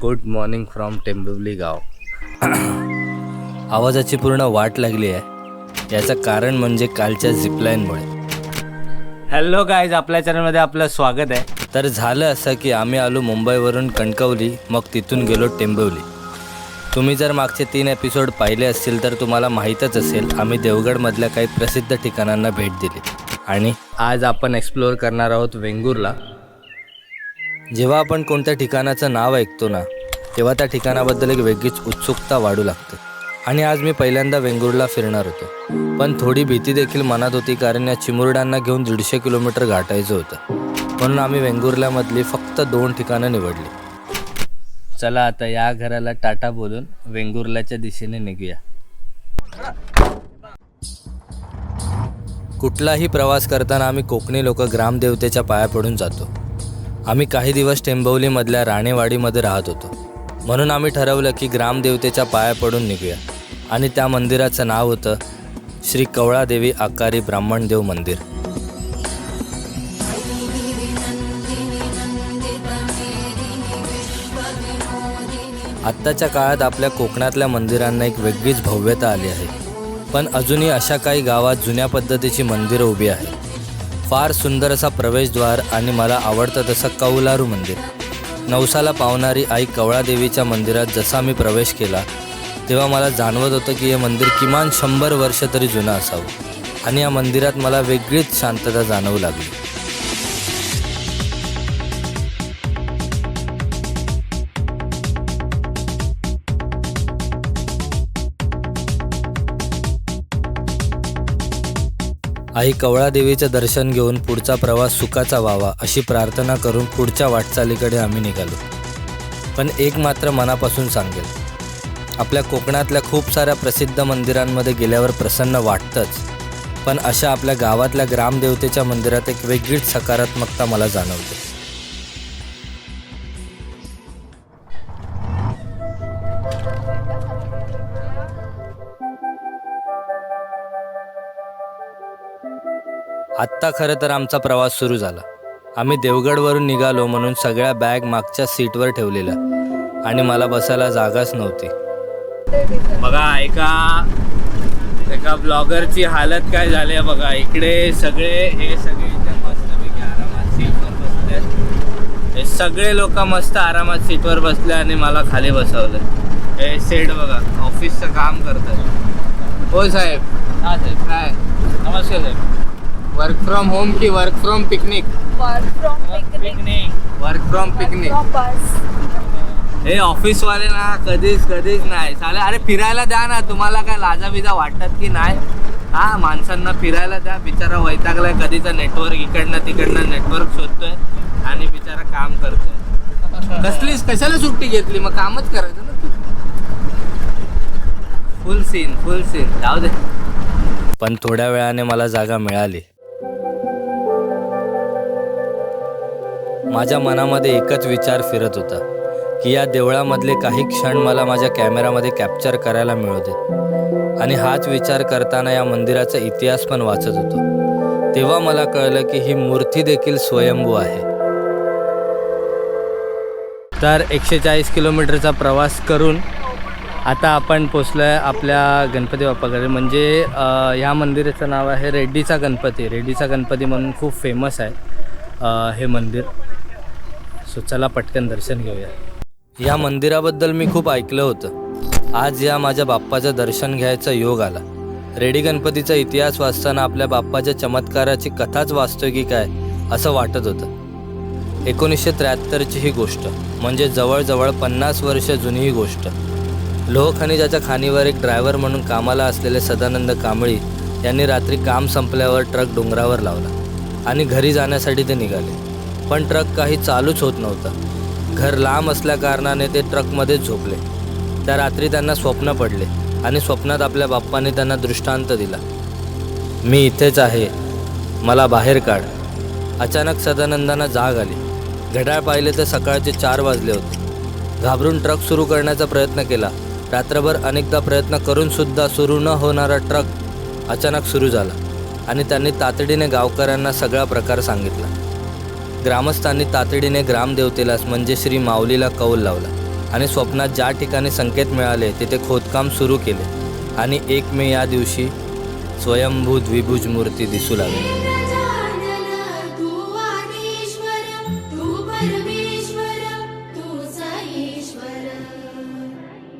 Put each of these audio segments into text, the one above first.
Good morning from टेंबिवली गाव. आवाजाची पूर्ण वाट लागली आहे. याचं कारण म्हणजे कालच्या झिपलाईनमुळे हॅलो गायज आपल्या चॅनलमध्ये आपलं स्वागत आहे. तर झालं असं की आम्ही आलो मुंबईवरून कणकवली मग तिथून गेलो टेंबिवली तुम्ही जर मागचे तीन एपिसोड पाहिले असतील तर तुम्हाला माहीतच असेल आम्ही देवगडमधल्या काही प्रसिद्ध ठिकाणांना भेट दिली. आणि आज आपण एक्सप्लोअर करणार आहोत वेंगुर्ला. जेव्हा आपण कोणत्या ठिकाणाचं नाव ऐकतो ना तेव्हा त्या ठिकाणाबद्दल एक वेगळीच उत्सुकता वाढू लागते. आणि आज मी पहिल्यांदा वेंगुर्ला फिरणार होतो. पण थोडी भीती देखील मनात होती कारण या चिमुरड्यांना घेऊन दीडशे किलोमीटर गाठायचं होतं. म्हणून आम्ही वेंगुर्ल्यामधली फक्त दोन ठिकाणं निवडली. चला आता या घराला टाटा बोलून वेंगुर्ल्याच्या दिशेने निघूया. कुठलाही प्रवास करताना आम्ही कोकणी लोक ग्रामदेवतेच्या पाया पडून जातो. आम्ही काही दिवस टेंबवलीमधल्या राणेवाडीमध्ये राहत होतो. म्हणून आम्ही ठरवलं की ग्रामदेवतेच्या पाया पडून निघूया. आणि त्या मंदिराचं नाव होतं श्री कवळादेवी आकारी ब्राह्मणदेव मंदिर. आत्ताच्या काळात आपल्या कोकणातल्या मंदिरांना एक वेगळीच भव्यता आली आहे. पण अजूनही अशा काही गावात जुन्या पद्धतीची मंदिरं उभी आहेत. फार सुंदर असा प्रवेशद्वार आणि मला आवडतं तसं कौलारू मंदिर. नवसाला पावणारी आई कवळादेवीच्या मंदिरात जसा मी प्रवेश केला तेव्हा मला जाणवत होतं की हे मंदिर किमान शंभर वर्ष तरी जुनं असावं आणि या मंदिरात मला वेगळीच शांतता जाणवू लागली. आई कवळादेवीचं दर्शन घेऊन पुढचा प्रवास सुखाचा व्हावा अशी प्रार्थना करून पुढच्या वाटचालीकडे आम्ही निघालो. पण एक मात्र मनापासून सांगेल आपल्या कोकणातल्या खूप साऱ्या प्रसिद्ध मंदिरांमध्ये गेल्यावर प्रसन्न वाटतंच पण अशा आपल्या गावातल्या ग्रामदेवतेच्या मंदिरात एक वेगळीच सकारात्मकता मला जाणवते. आत्ता खरं तर आमचा प्रवास सुरू झाला. आम्ही देवगडवरून निघालो म्हणून सगळ्या बॅग मागच्या सीटवर ठेवलेल्या आणि मला बसायला जागाच नव्हती. बघा एका एका ब्लॉगरची हालत काय झाली आहे बघा. इकडे सगळे हे सगळे इथे मस्तपैकी आरामात सीटवर बसले. हे सगळे लोक मस्त आरामात सीटवर बसले आणि मला खाली बसवलं. हे सेट बघा ऑफिसचं काम करतात. हो साहेब. हा साहेब. काय? साहेब वर्क फ्रॉम होम की work from picnic work from picnic. Work from picnic from bus. हे ऑफिस वाले ना कधीच कधीच नाही. चालेल अरे फिरायला द्या ना. तुम्हाला काय लाजा बिजा वाटतात की नाही? हा माणसांना फिरायला द्या. बिचारा वैतागलाय. कधीचं नेटवर्क इकडनं तिकडनं नेटवर्क शोधतोय आणि बिचारा काम करतोय. कसलीच कशाला सुट्टी घेतली? मग कामच करायचं ना फुल सीन फुल सीन जाऊ दे. पण थोड्या वेळाने मला जागा मिळाली. माझ्या मनामध्ये एकच विचार फिरत होता की या देवळामधले काही क्षण मला माझ्या कॅमेरामध्ये कॅप्चर करायला मिळवते आणि हाच विचार करताना या मंदिराचा इतिहास पण वाचत होतो. तेव्हा मला कळलं की ही मूर्ती देखील स्वयंभू आहे. तर एकशे चाळीस किलोमीटरचा प्रवास करून आता आपण पोचलो आहे आपल्या गणपती बाप्पाकडे. म्हणजे ह्या मंदिराचं नाव आहे रेड्डीचा गणपती. रेड्डीचा गणपती म्हणून खूप फेमस आहे हे मंदिर. सो चला पटकन दर्शन घेऊया. या मंदिराबद्दल मी खूप ऐकलं होतं. आज या माझ्या बाप्पाचं दर्शन घ्यायचा योग आला. रेडी गणपतीचा इतिहास वाचताना आपल्या बाप्पाच्या चमत्काराची कथाच वाचतोय की काय असं वाटत होतं. एकोणीसशे त्र्याहत्तरची ही गोष्ट म्हणजे जवळजवळ पन्नास वर्ष जुनी ही गोष्ट. लोह खनिजाच्या खाणीवर एक ड्रायव्हर म्हणून कामाला असलेले सदानंद कांबळी यांनी रात्री काम संपल्यावर ट्रक डोंगरावर लावला आणि घरी जाण्यासाठी ते निघाले. पण ट्रक काही चालूच होत नव्हता. घर लांब असल्याकारणाने ते ट्रकमध्येच झोपले. त्या रात्री त्यांना स्वप्न पडले आणि स्वप्नात आपल्या बाप्पाने त्यांना दृष्टांत दिला. मी इथेच आहे. मला बाहेर काढ. अचानक सदानंदांना जाग आली. घड्याळ पाहिले तर सकाळचे चार वाजले होते. घाबरून ट्रक सुरू करण्याचा प्रयत्न केला. रात्रभर अनेकदा प्रयत्न करूनसुद्धा सुरू न होणारा ट्रक अचानक सुरू झाला आणि त्यांनी तातडीने गावकऱ्यांना सगळा प्रकार सांगितला. ग्रामस्थांनी तातडीने ग्रामदेवतेला म्हणजे श्री माऊलीला कौल लावला आणि स्वप्नात ज्या ठिकाणी संकेत मिळाले तिथे खोदकाम सुरू केले आणि एक मे या दिवशी स्वयंभू द्विभुज मूर्ती दिसू लागली.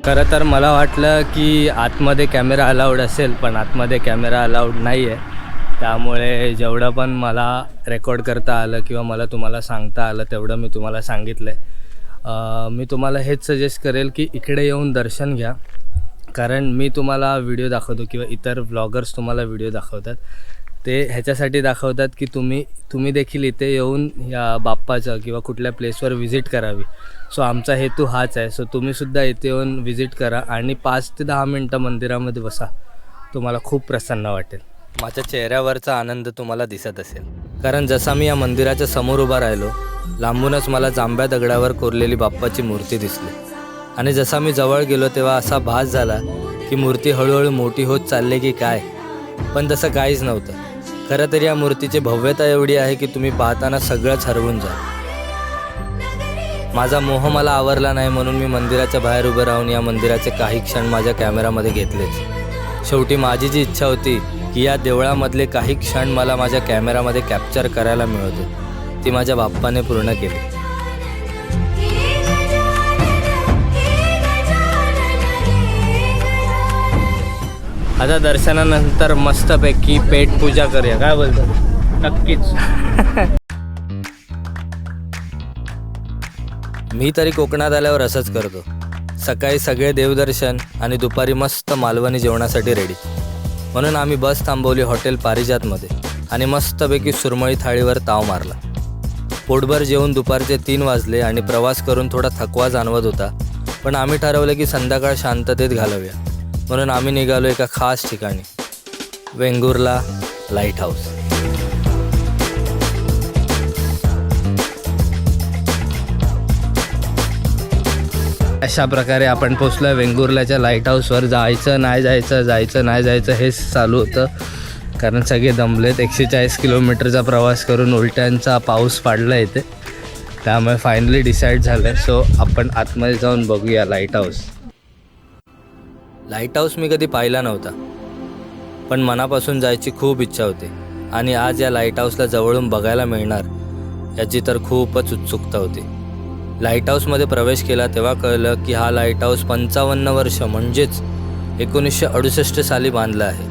खरं तर मला वाटलं की आतमध्ये कॅमेरा अलाउड असेल पण आतमध्ये कॅमेरा अलाउड नाही आहे त्यामुळे जेवढं पण मला रेकॉर्ड करता आलं किंवा मला तुम्हाला सांगता आलं तेवढं मी तुम्हाला सांगितलं आहे मी तुम्हाला हेच सजेस्ट करेल की इकडे येऊन दर्शन घ्या. कारण मी तुम्हाला व्हिडिओ दाखवतो किंवा इतर व्लॉगर्स तुम्हाला व्हिडिओ दाखवतात. ते ह्याच्यासाठी दाखवतात की तुम्ही तुम्ही देखील इथे येऊन या बाप्पाचं किंवा कुठल्या प्लेसवर व्हिजिट करावी. सो आमचा हेतू हाच आहे. सो तुम्हीसुद्धा इथे येऊन व्हिजिट करा आणि पाच ते दहा मिनटं मंदिरामध्ये बसा. तुम्हाला खूप प्रसन्न वाटेल. माझ्या चेहऱ्यावरचा आनंद तुम्हाला दिसत असेल. कारण जसा मी या मंदिराच्या समोर उभा राहिलो लांबूनच मला जांभ्या दगडावर कोरलेली बाप्पाची मूर्ती दिसली. आणि जसा मी जवळ गेलो तेव्हा असा भास झाला की मूर्ती हळूहळू मोठी होत चालली की काय? पण तसं काहीच नव्हतं. खरं तर या मूर्तीची भव्यता एवढी आहे की तुम्ही पाहताना सगळंच हरवून जा माझा मोह मला आवरला नाही म्हणून मी मंदिराच्या बाहेर उभं राहून या मंदिराचे काही क्षण माझ्या कॅमेरामध्ये घेतलेच शेवटी माझी जी इच्छा होती की या देवळामधले काही क्षण मला माझ्या कॅमेरामध्ये कॅप्चर करायला मिळवते ती माझ्या बाप्पाने पूर्ण केली. आता दर्शनानंतर मस्तपैकी पेट पूजा करूया. काय बोलतो? नक्कीच. मी तरी कोकणात आल्यावर असंच करतो. सकाळी सगळे देवदर्शन आणि दुपारी मस्त मालवणी जेवणासाठी रेडी म्हणून आम्ही बस थांबवली हॉटेल पारिजातमध्ये आणि मस्तपैकी सुरमळी थाळीवर ताव मारला. पोटभर जेवून दुपारचे तीन वाजले आणि प्रवास करून थोडा थकवा जाणवत होता पण आम्ही ठरवलं की संध्याकाळ शांततेत घालवूया. म्हणून आम्ही निघालो एका खास ठिकाणी वेंगुर्ला लाइट हाऊस अशा प्रकारे आपण पोचलो वेंगुर्ल्याच्या लाइट हाऊसवर जायचं नाही जायचं जायचं नाही जायचं हेच चालू होतं. कारण सगळे दमलेत. एकशे चाळीस किलोमीटरचा प्रवास करून उलट्यांचा पाऊस पाडला इथे. त्यामुळे फायनली डिसाईड झालं. सो आपण आतमध्ये जाऊन बघूया लाइट हाऊस लाइट हाऊस मी कधी पाहिला नव्हता. पण मनापासून जायची खूप इच्छा होती आणि आज या लाइट हाऊसला जवळून बघायला मिळणार याची तर खूपच उत्सुकता होती. लाइट हाऊसमध्ये प्रवेश केला तेव्हा कळलं की हा लाइट हाऊस पंचावन्न वर्ष म्हणजेच एकोणीसशे अडुसष्ट साली बांधला आहे.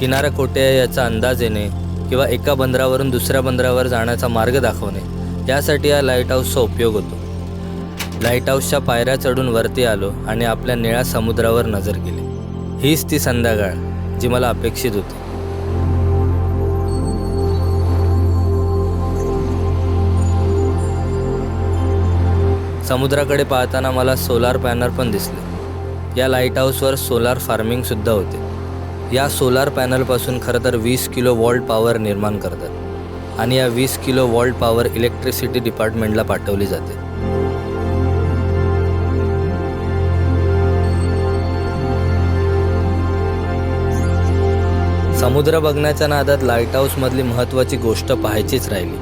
किनारा कोटे आहे याचा अंदाज येणे किंवा एका बंदरावरून दुसऱ्या बंदरावर जाण्याचा मार्ग दाखवणे यासाठी या लाइट हाऊसचा उपयोग होतो. लाइट हाऊसच्या पायऱ्या चढून वरती आलो आणि आपल्या निळ्या समुद्रावर नजर केली. हीच ती संध्याकाळ जी मला अपेक्षित होती. समुद्राकडे पाहताना मला सोलार पॅनल पण दिसले. या लाइट हाऊसवर सोलार फार्मिंगसुद्धा होते. या सोलार पॅनलपासून खरं तर वीस किलो वॉल्ट पॉवर निर्माण करतात आणि या वीस किलो वॉल्ट पॉवर इलेक्ट्रिसिटी डिपार्टमेंटला पाठवली जाते. समुद्र बघण्याच्या नादात लाइट हाऊसमधली महत्त्वाची गोष्ट पाहायचीच राहिली.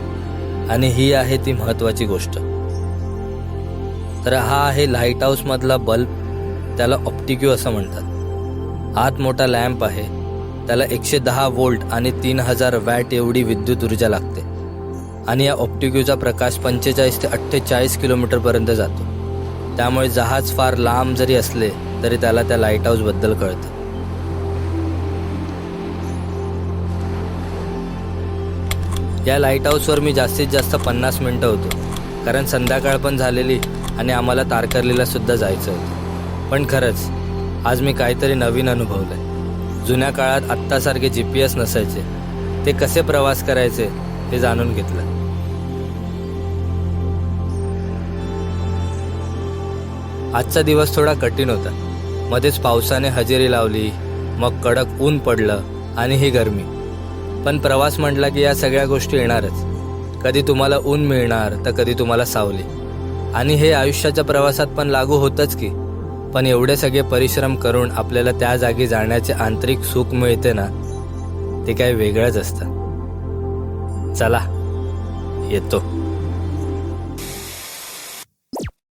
आणि ही आहे ती महत्त्वाची गोष्ट. तर हा आहे लाइट हाऊसमधला बल्ब त्याला ऑप्टिक्यू असं म्हणतात. आत मोठा लॅम्प आहे त्याला एकशे दहा वोल्ट आणि तीन हजार वॅट एवढी विद्युत ऊर्जा लागते. आणि या ऑप्टिक्यूचा प्रकाश पंचेचाळीस ते अठ्ठेचाळीस किलोमीटरपर्यंत जातो. त्यामुळे जहाज फार लांब जरी असले तरी त्याला त्या लाइट हाऊसबद्दल कळतं. या लाइट हाऊसवर मी जास्तीत जास्त पन्नास मिनटं होतो. कारण संध्याकाळ पण झालेली आणि आम्हाला तारकर्लीला सुद्धा जायचं होतं. पण खरंच आज मी काहीतरी नवीन अनुभवलं आहे जुन्या काळात आत्तासारखे जी पी एस नसायचे. ते कसे प्रवास करायचे हे जाणून घेतलं. आजचा दिवस थोडा कठीण होता. मध्येच पावसाने हजेरी लावली मग कडक ऊन पडलं आणि ही गरमी. पण प्रवास म्हटला की या सगळ्या गोष्टी येणारच. कधी तुम्हाला ऊन मिळणार तर कधी तुम्हाला सावली. आणि हे आयुष्याच्या प्रवासात पण लागू होतंच की. पण एवढे सगळे परिश्रम करून आपल्याला त्या जागी जाण्याचे आंतरिक सुख मिळते ना ते काही वेगळंच असतं. चला येतो.